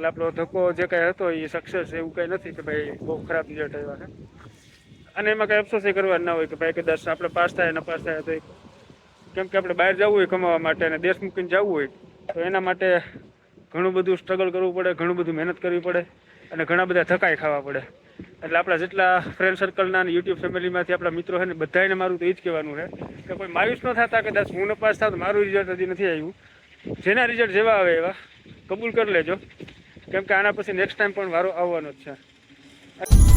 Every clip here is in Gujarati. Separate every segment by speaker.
Speaker 1: એટલે આપણો ધક્કો જે કાંઈ હતો એ સક્સેસ એવું કાંઈ નથી કે ભાઈ બહુ ખરાબ રિઝલ્ટ આવ્યા છે. અને એમાં કાંઈ અફસોસ એ કરવા ના હોય કે ભાઈ કદાચ આપણે પાસ થાય ન પાસ થાય તો કેમ કે આપણે બહાર જવું હોય કમાવા માટે અને દેશ મૂકીને જવું હોય, તો એના માટે ઘણું બધું સ્ટ્રગલ કરવું પડે, ઘણું બધું મહેનત કરવી પડે અને ઘણા બધા ધક્કાય ખાવા પડે. એટલે આપણા જેટલા ફ્રેન્ડ સર્કલના અને યુટ્યુબ ફેમિલીમાંથી આપણા મિત્રો છે ને બધાને મારું તો એ જ કહેવાનું છે કે કોઈ માયુસ ન થતા, કદાચ હું ન પાસ થાય તો મારું રિઝલ્ટ હજી નથી આવ્યું. જેના રિઝલ્ટ જેવા આવે એવા, કબૂલ કરી લેજો. કેમ કે આના પછી નેક્સ્ટ ટાઈમ પણ વારો આવવાનો જ છે.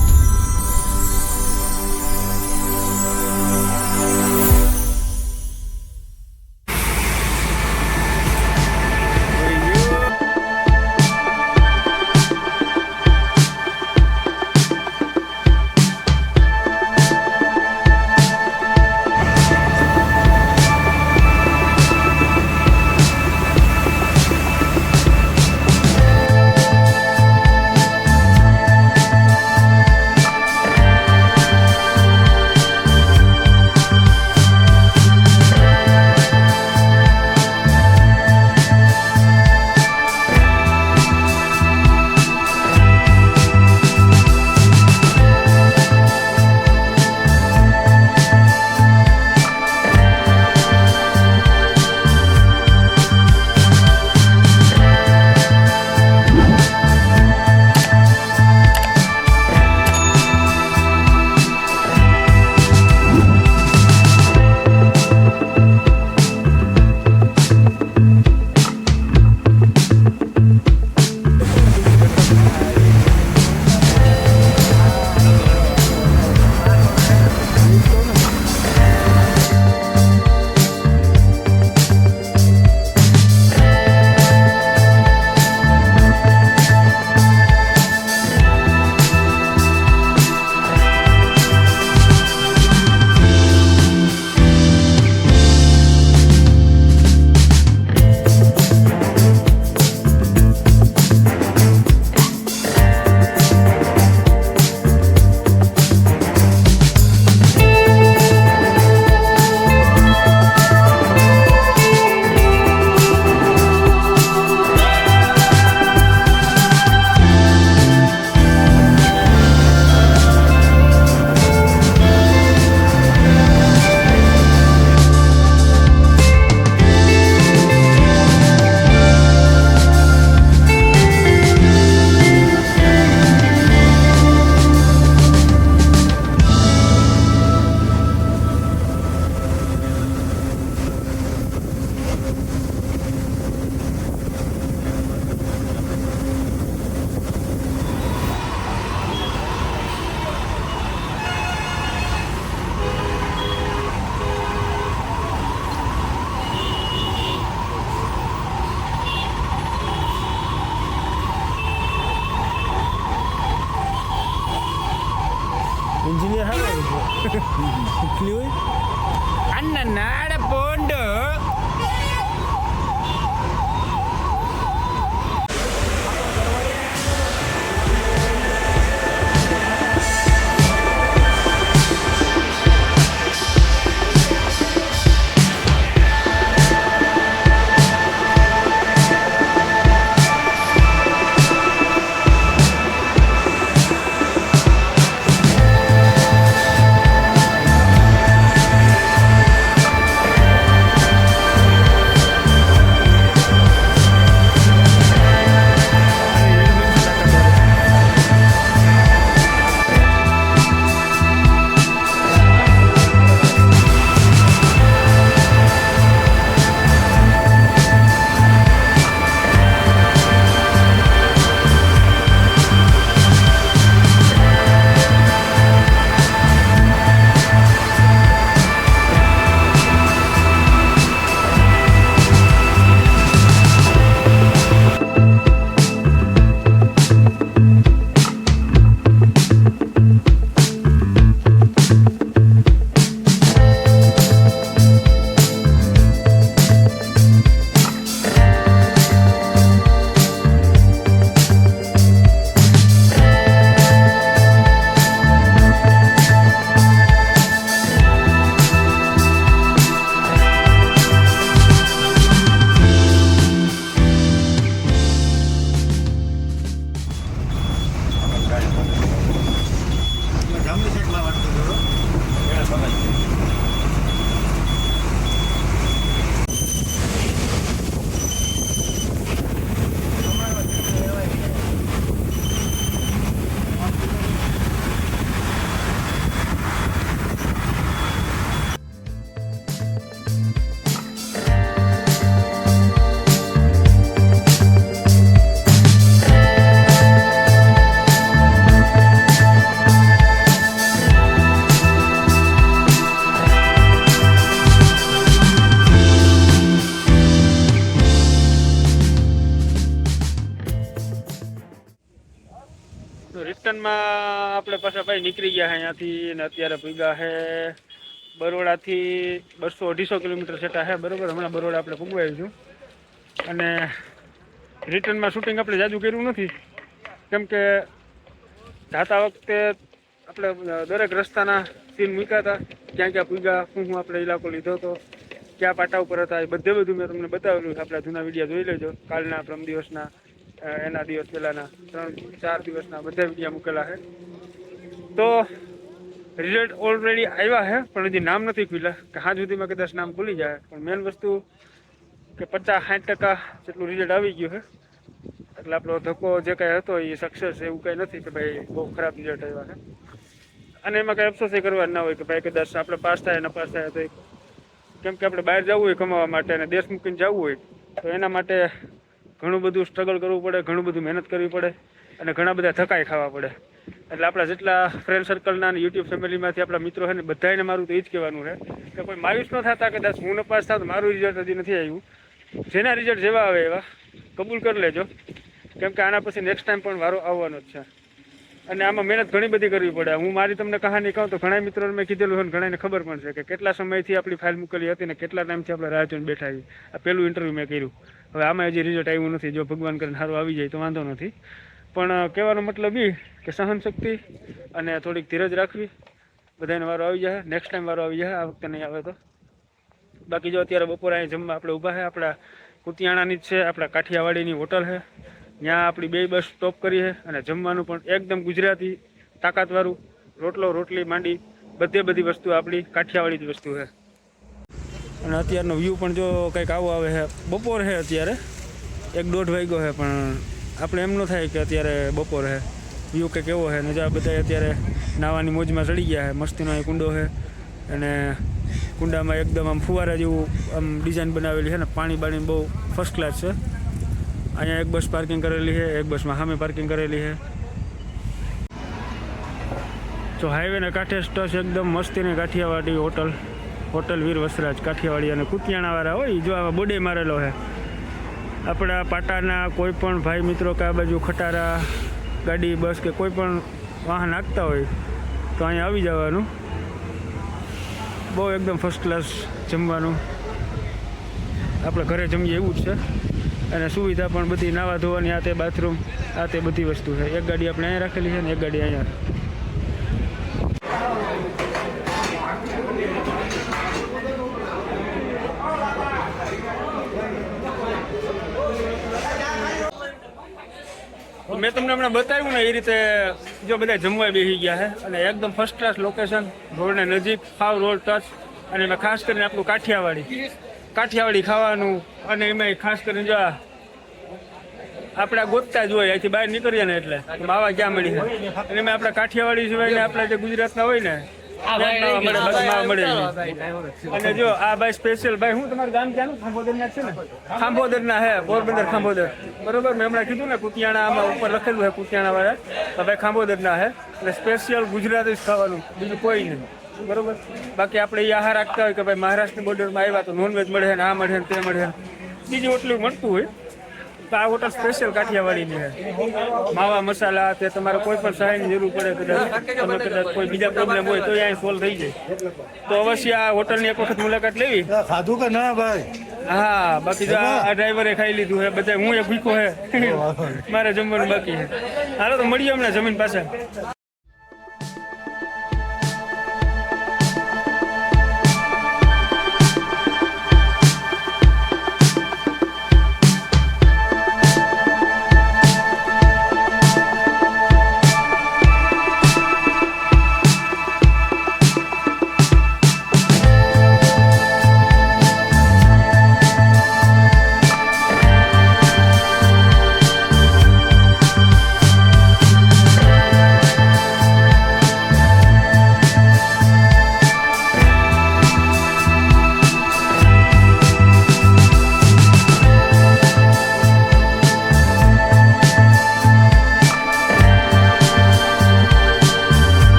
Speaker 2: கிளு அண்ணன்
Speaker 3: நாட
Speaker 1: போண்டோ. રિટર્નમાં આપણે પાછા ભાઈ નીકળી ગયા છે અહીંયાથી ને અત્યારે પૂગા છે બરોડાથી બસો અઢીસો કિલોમીટર સેટા છે બરોબર, હમણાં બરોડા આપણે પૂગવાયું છું. અને રિટર્નમાં શૂટિંગ આપણે જાજુ કર્યું નથી. કેમ કે જાતા વખતે આપણે દરેક રસ્તાના સીન મૂક્યા હતા. ક્યાં ક્યાં પૂગા શું શું આપણે ઇલાકો લીધો હતો, ક્યાં પાટા ઉપર હતા, એ બધે બધું મેં તમને બતાવેલું આપણા જૂના વીડિયો જોઈ લેજો. કાલના પ્રમ દિવસના એના દિવસ પહેલાના ત્રણ, ચાર દિવસના બધા વિડીયા મૂકેલા છે. તો રિઝલ્ટ ઓલરેડી આવ્યા છે, પણ હજી નામ નથી ખુલ્યા. કે હા સુધીમાં કદાચ નામ ખુલી જાય. પણ મેન વસ્તુ કે પચાસ સાઠ ટકા જેટલું રિઝલ્ટ આવી ગયું છે. એટલે આપણો ધક્કો જે કાંઈ હતો એ સક્સેસ એવું કંઈ નથી કે ભાઈ બહુ ખરાબ રિઝલ્ટ આવ્યા છે. અને એમાં કંઈ અફસોસ કરવા ના હોય કે ભાઈ કદાચ આપણે પાસ થાય ન પાસ થાય તો કેમ કે આપણે બહાર જવું હોય કમાવા માટે અને દેશ મૂકીને જવું હોય, તો એના માટે ઘણું બધું સ્ટ્રગલ કરવું પડે, ઘણું બધું મહેનત કરવી પડે અને ઘણા બધા થકાઈ ખાવા પડે. એટલે આપણા જેટલા ફ્રેન્ડ સર્કલના અને યુટ્યુબ ફેમિલીમાંથી આપણા મિત્રો છે ને બધાને મારું તો એ જ કહેવાનું છે કે કોઈ માયુસ ન થતા કદાચ હું ન પાસ થાવ મારું રિઝલ્ટ હજી નથી આવ્યું. જેના રિઝલ્ટ જેવા આવે એવા, કબૂલ કરી લેજો. કેમ કે આના પછી નેક્સ્ટ ટાઈમ પણ વારો આવવાનો જ છે. અને આમાં મહેનત ઘણી બધી કરવી પડે. હું મારી તમને કહાની કહું તો ઘણા મિત્રોને મેં કીધેલું હોય ઘણા ખબર પણ છે કે કેટલા સમયથી આપણી ફાઇલ મૂકેલી હતી ને કેટલા ટાઈમથી આપણે રાહ જોઈને બેઠા છીએ. આ પહેલું ઇન્ટરવ્યૂ મેં કર્યું. હવે આમાં હજી રિઝલ્ટ આવ્યું નથી. જો ભગવાન કરીને સારું આવી જાય તો વાંધો નથી. પણ કહેવાનો મતલબ એ કે સહનશક્તિ અને થોડીક ધીરજ રાખવી. બધાને વારો આવી જાય. નેક્સ્ટ ટાઈમ વારો આવી જાય. આ વખતે નહીં આવે તો. બાકી જો અત્યારે બપોરે અહીં જમવા આપણે ઊભા છે. આપણા કુતિયાણાની જ છે. આપણા કાઠિયાવાડીની હોટલ છે. ત્યાં આપણી બે બસ સ્ટોપ કરી છે અને જમવાનું પણ એકદમ ગુજરાતી તાકાતવાળું, રોટલો, રોટલી, માંડી, બધે બધી વસ્તુ આપણી કાઠિયાવાડી જ વસ્તુ છે. અને અત્યારનો વ્યૂ પણ જો કંઈક આવો આવે છે, બપોર છે અત્યારે, એક દોઢ વાગ્યો છે, પણ આપણે એમ ન થાય કે અત્યારે બપોર છે. વ્યૂ કંઈક એવો છે નજા બધા અત્યારે નાવાની મોજમાં ચડી ગયા છે, મસ્તીનો અહીં કુંડો છે. અને કુંડામાં એકદમ આમ ફુવારા જેવું આમ ડિઝાઇન બનાવેલી છે ને, પાણી બાણી બહુ ફર્સ્ટ ક્લાસ છે. અહીંયા એક બસ પાર્કિંગ કરેલી છે, એક બસમાં સામે પાર્કિંગ કરેલી છે. તો હાઈવેના કાંઠે સ્ટસ એકદમ મસ્તીની કાઠિયાવાડી હોટલ હોટલ વીર વસરાજ કાઠિયાવાડી અને કુતિયાણાવાળા હોય, જો આવા બોડે મારેલો છે. આપણા પાટાના કોઈ પણ ભાઈ મિત્રો કે આ બાજુ ખટારા, ગાડી, બસ કે કોઈ પણ વાહન નાખતા હોય, તો અહીંયા આવી જવાનું. બહુ એકદમ ફર્સ્ટ ક્લાસ જમવાનું. આપણે ઘરે જમીએ એવું જ છે. અને સુવિધા પણ બધી નાવા ધોવાની, આ તે બાથરૂમ, આ તે બધી વસ્તુ છે. એક ગાડી આપણે અહીંયા રાખેલી છે ને એક ગાડી અહીંયા. મેં તમને હમણાં બતાવ્યું ને એ રીતે જો બધા જમવા બેસી ગયા છે અને એકદમ ફર્સ્ટ ક્લાસ લોકેશન રોડને નજીક ફાવ રોડ ટચ અને એમાં ખાસ કરીને આપણું કાઠિયાવાડી. કાઠિયાવાડી ખાવાનું અને એમાં ખાસ કરીને જો આપણા ગોતતા જ હોય અહીંથી બહાર નીકળીએ ને એટલે માવા ક્યાં મળી અને એમાં આપણા કાઠિયાવાડી સિવાય ને આપણા જે ગુજરાતના હોય ને. અને જો આ ભાઈ સ્પેશિયલ ભાઈ હું તમારું ગામ ક્યાંનું? ખાંભોદર ના છે ને? ખાંભોદર ના હે પોરબંદર ખાંભોદર. બરોબર મેં હમણાં કીધું ને કુતિયાણા આમાં ઉપર લખેલું છે કુતિયાણા વાળા તો ભાઈ ખાંભોદર ના હે. એટલે સ્પેશિયલ ગુજરાતી જ ખાવાનું બીજું કોઈ નહીં. બરોબર? બાકી આપણે એ આહાર રાખતા હોય કે ભાઈ મહારાષ્ટ્રની બોર્ડરમાં આવ્યા તો નોનવેજ મળે ને આ મળે ને તે મળે બીજું એટલું મળતું હોય તો આ હોટલ સ્પેશિયલ કાઠિયાવાડીની છે. માવા મસાલા તે તમારે કોઈ પણ સહાયની જરૂર પડે કદાચ તમે કદાચ કોઈ બીજા પ્રોબ્લેમ હોય તો અહીંયા સોલ્વ થઈ જાય. તો અવશ્ય આ હોટલની એક વખત મુલાકાત લેવી.
Speaker 3: ખાધું કે ના ભાઈ?
Speaker 1: હા બાકી જો આ આ ડ્રાઈવરે ખાઈ લીધું હે બધા હું એ ભૂખો હે. મારે જમવાનું બાકી હે. હાલો તો મળીએ હમણાં જમીન પાસે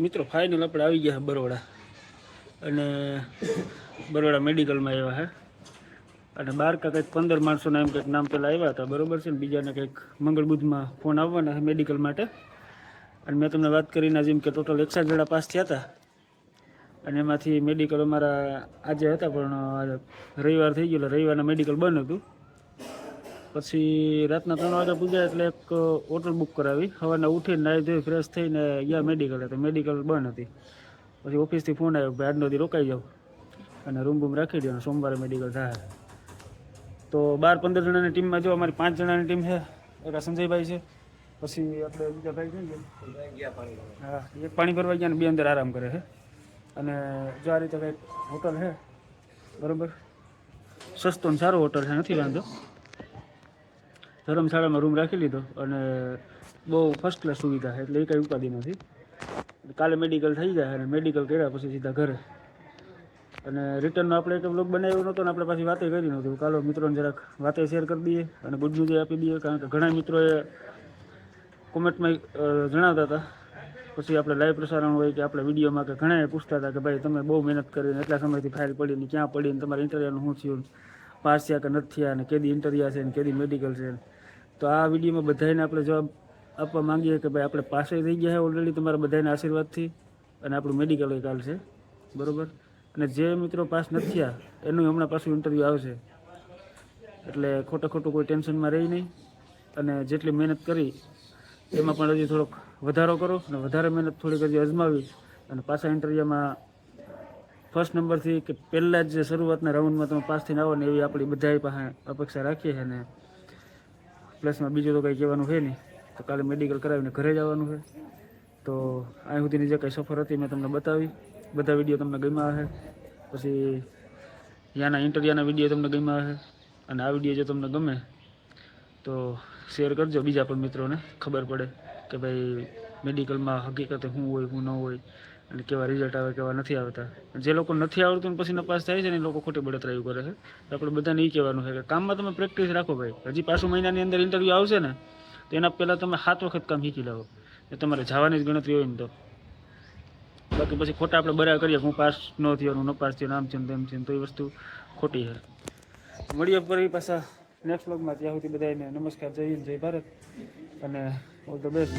Speaker 1: મિત્રો ફાઇનલ આપણે આવી ગયા બરોડા. અને બરોડા મેડિકલમાં આવ્યા હે. અને બાર કાં કંઈક પંદર માણસોના એમ કંઈક નામ પહેલાં આવ્યા હતા. બરોબર છે ને? બીજાને કંઈક મંગળ બુધમાં ફોન આવવાના છે મેડિકલ માટે. અને મેં તમને વાત કરીને જેમ કે ટોટલ એકસાઠ જણા પાસ થયા હતા. અને એમાંથી મેડિકલ અમારા આજે હતા પણ રવિવાર થઈ ગયો એટલે રવિવારના મેડિકલ બંધ હતું. પછી રાતના ત્રણ વાગે પૂજા એટલે એક હોટલ બુક કરાવી. સવારના ઉઠીને નાહી ધોઈ ફ્રેશ થઈને ગયા મેડિકલ તો મેડિકલ બંધ હતી. પછી ઓફિસથી ફોન આવ્યો, ભાઈ, આજનો દી રોકાઈ જાઓ. અને રૂમ બૂમ રાખી દો સોમવારે મેડિકલ થાય. તો બાર પંદર જણાની ટીમમાં જો, અમારી પાંચ જણાની ટીમ છે. એક સંજયભાઈ છે. પછી આપણે બીજા ભાઈ છે ને હા, એક પાણી ભરવા ગયા ને બે અંદર આરામ કરે છે. અને જો આ રીતે કંઈક હોટલ છે, બરાબર? સસ્તો ને સારો હોટલ છે, નથી વાંધો. ધર્મશાળામાં રૂમ રાખી લીધો અને બહુ ફર્સ્ટ ક્લાસ સુવિધા એટલે એ કાંઈ ઉપાધિ નથી. કાલે મેડિકલ થઈ જાય અને મેડિકલ કર્યા પછી સીધા ઘરે. અને રિટર્નનો આપણે એક બ્લોગ બનાવ્યો નહોતો ને આપણે પાછી વાતે કરી નહોતું. કાલો મિત્રોને જરાક વાતે શેર કરી દઈએ અને ગુડ ન્યૂઝ આપી દઈએ, કારણ કે ઘણા મિત્રોએ કોમેન્ટમાં જણાવતા હતા. પછી આપણે લાઈવ પ્રસારણ હોય કે આપણે વિડીયોમાં કે ઘણા પૂછતા હતા કે ભાઈ તમે બહુ મહેનત કરીને એટલા સમયથી ફાઇલ પડીને ક્યાં પડીને તમારા ઇન્ટરવ્યુનું શું થયું પાસ થયા કે નથી થયા અને કેદી ઇન્ટરવ્યુ છે ને કેદી મેડિકલ છે તો આ વિડીયોમાં બધાને આપણે જવાબ આપવા માંગીએ કે ભાઈ આપણે પાસે થઈ ગયા છે ઓલરેડી તમારા બધાના આશીર્વાદથી અને આપણું મેડિકલ એ કાલ છે. બરાબર? અને જે મિત્રો પાસ નથી થયા, એનું હમણાં પાછું ઇન્ટરવ્યૂ આવશે. એટલે ખોટું ખોટું કોઈ ટેન્શનમાં રહી નહીં. અને જેટલી મહેનત કરી, એમાં પણ હજી થોડોક વધારો કરો અને વધારે મહેનત થોડીક હજી અજમાવી અને પાછા ઇન્ટરવ્યૂમાં ફર્સ્ટ નંબરથી કે પહેલાં જ શરૂઆતના રાઉન્ડમાં તમે પાસ થઈને આવો ને એવી આપણી બધા પાસે અપેક્ષા રાખીએ અને પ્લસમાં બીજું તો કંઈ કહેવાનું છે નહીં. તો કાલે મેડિકલ કરાવીને ઘરે જવાનું છે. તો અહીં સુધીની જે કંઈ સફર હતી મેં તમને બતાવી. બધા વીડિયો તમને ગમ્યા હશે. પછી યાના ઇન્ટરવ્યૂના વીડિયો તમને ગમ્યા હશે. અને આ વીડિયો જો તમને ગમે, તો શેર કરજો બીજા પણ મિત્રોને. ખબર પડે કે ભાઈ મેડિકલમાં હકીકતે શું હોય, શું ન હોય. અને કેવા રિઝલ્ટ આવે, કેવા નથી આવતા. જે લોકો નથી આવડતું પછી નપાસ થાય છે ને એ લોકો ખોટી બળતરાયું કરે છે. તો આપણે બધાને એ કહેવાનું છે કે કામમાં તમે પ્રેક્ટિસ રાખો ભાઈ. હજી પાછું મહિનાની અંદર ઇન્ટરવ્યૂ આવશે ને, તો એના પહેલાં તમે સાત વખત કામ શીખી લાવો. એ તમારે જવાની જ ગણતરી હોય ને તો. બાકી પછી ખોટા આપણે બરા કરીએ હું પાસ ન થયો હું ન થયો આમ છે તેમ છે તો એ વસ્તુ ખોટી છે. મળીએ ફરી પાછા નેક્સ્ટ વ્લોગમાં ત્યાં સુધી બધાને નમસ્કાર. જય હિન્દ, જય ભારત. અને ઓલ ધ બેસ્ટ